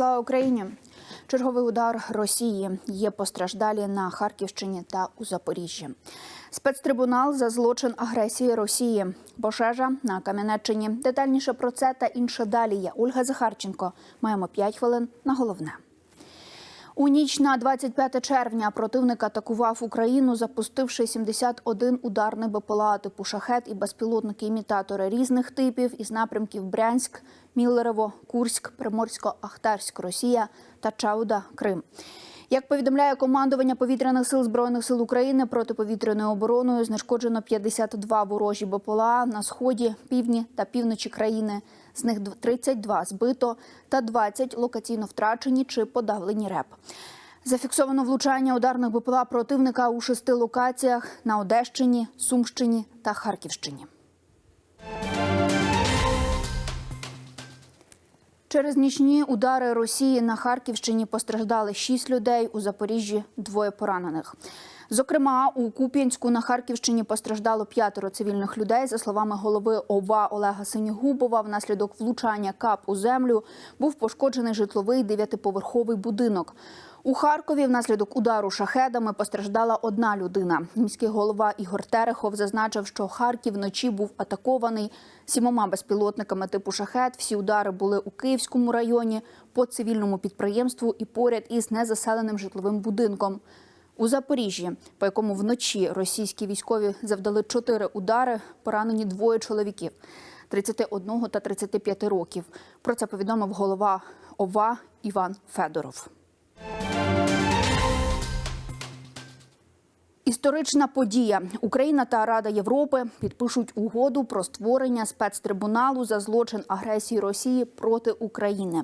Україні! Черговий удар Росії є постраждалі на Харківщині та у Запоріжжі. Спецтрибунал за злочин агресії Росії. Пожежа на Кам'янеччині. Детальніше про це та інше далі. Я Ольга Захарченко. Маємо 5 хвилин на головне. У ніч на 25 червня противник атакував Україну, запустивши 71 ударний БПЛА типу шахет і безпілотники-імітатори різних типів із напрямків Брянськ, Міллерево, Курськ, Приморсько-Ахтарськ, Росія та Чауда, Крим. Як повідомляє командування повітряних сил збройних сил України протиповітряною обороною знешкоджено 52 ворожі БПЛА на сході, півдні та півночі країни. З них 32 збито та 20 локаційно втрачені чи подавлені РЕП. Зафіксовано влучання ударних БПЛА противника у шести локаціях на Одещині, Сумщині та Харківщині. Через нічні удари Росії на Харківщині постраждали шість людей. У Запоріжжі двоє поранених. Зокрема, у Куп'янську на Харківщині постраждало п'ятеро цивільних людей. За словами голови ОВА Олега Синігубова, внаслідок влучання кап у землю був пошкоджений житловий дев'ятиповерховий будинок. У Харкові внаслідок удару шахедами постраждала одна людина. Міський голова Ігор Терехов зазначив, що Харків вночі був атакований сімома безпілотниками типу шахет. Всі удари були у Київському районі по цивільному підприємству і поряд із незаселеним житловим будинком. У Запоріжжі, по якому вночі російські військові завдали чотири удари, поранені двоє чоловіків 31 та 35 років. Про це повідомив голова ОВА Іван Федоров. Історична подія. Україна та Рада Європи підпишуть угоду про створення спецтрибуналу за злочин агресії Росії проти України.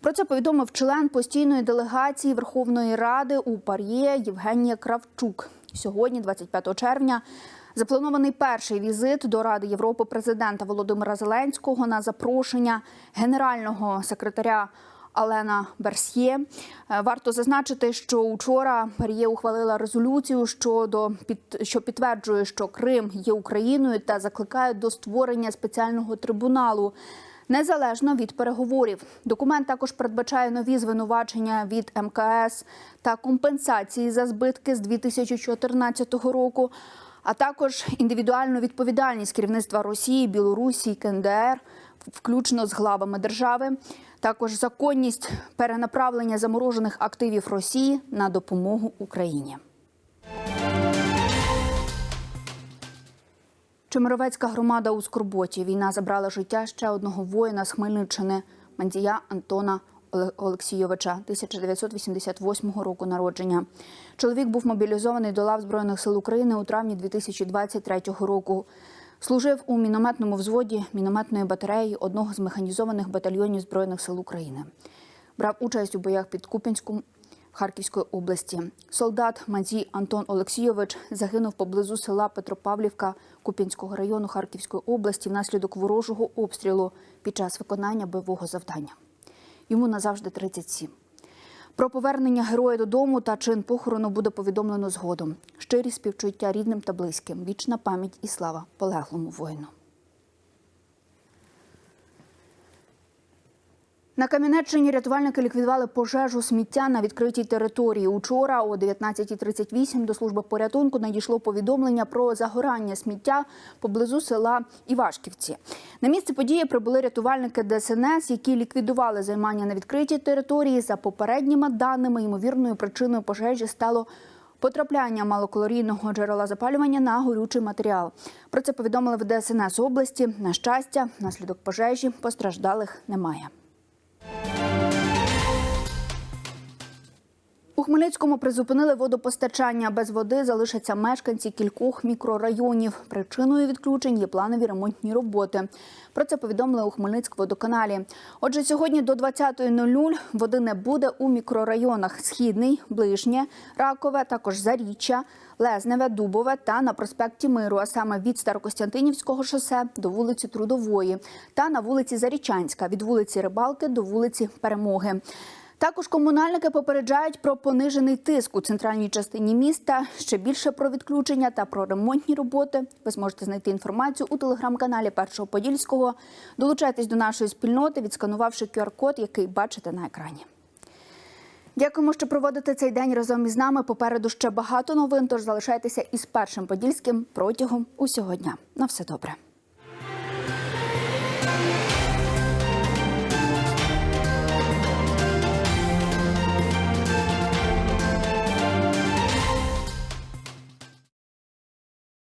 Про це повідомив член постійної делегації Верховної Ради у Пар'є Євгенія Кравчук. Сьогодні, 25 червня, запланований перший візит до Ради Європи президента Володимира Зеленського на запрошення генерального секретаря. Алена Берсьє. Варто зазначити, що учора Пар'є ухвалила резолюцію щодо під що підтверджує, що Крим є Україною та закликає до створення спеціального трибуналу. Незалежно від переговорів, документ також передбачає нові звинувачення від МКС та компенсації за збитки з 2014 року, а також індивідуальну відповідальність керівництва Росії, Білорусі, КНДР, включно з главами держави. Також законність перенаправлення заморожених активів Росії на допомогу Україні. Чемеровецька громада у Скорботі. Війна забрала життя ще одного воїна з Хмельниччини Мандія Антона Олексійовича 1988 року народження. Чоловік був мобілізований до лав Збройних сил України у травні 2023 року. Служив у мінометному взводі мінометної батареї одного з механізованих батальйонів Збройних сил України. Брав участь у боях під Куп'янськом Харківської області. Солдат Мадзій Антон Олексійович загинув поблизу села Петропавлівка Куп'янського району Харківської області внаслідок ворожого обстрілу під час виконання бойового завдання. Йому назавжди 37. Про повернення героя додому та чин похорону буде повідомлено згодом. Щирі співчуття рідним та близьким, вічна пам'ять і слава полеглому воїну. На Кам'янеччині рятувальники ліквідували пожежу сміття на відкритій території. Учора о 19.38 до служби порятунку надійшло повідомлення про загорання сміття поблизу села Івашківці. На місце події прибули рятувальники ДСНС, які ліквідували займання на відкритій території. За попередніми даними, ймовірною причиною пожежі стало потрапляння малокалорійного джерела запалювання на горючий матеріал. Про це повідомили в ДСНС області. На щастя, внаслідок пожежі постраждалих немає. У Хмельницькому призупинили водопостачання. Без води залишаться мешканці кількох мікрорайонів. Причиною відключень є планові ремонтні роботи. Про це повідомили у Хмельницькводоканалі. Отже, сьогодні до 20.00 води не буде у мікрорайонах Східний, Ближнє, Ракове, також Заріччя, Лезневе, Дубове та на проспекті Миру, а саме від Старокостянтинівського шосе до вулиці Трудової та на вулиці Зарічанська від вулиці Рибалки до вулиці Перемоги. Також комунальники попереджають про понижений тиск у центральній частині міста. Ще більше про відключення та про ремонтні роботи. Ви зможете знайти інформацію у телеграм-каналі Першого Подільського. Долучайтесь до нашої спільноти, відсканувавши QR-код, який бачите на екрані. Дякуємо, що проводите цей день разом із нами. Попереду ще багато новин. Тож залишайтеся із першим подільським протягом усього дня. На все добре.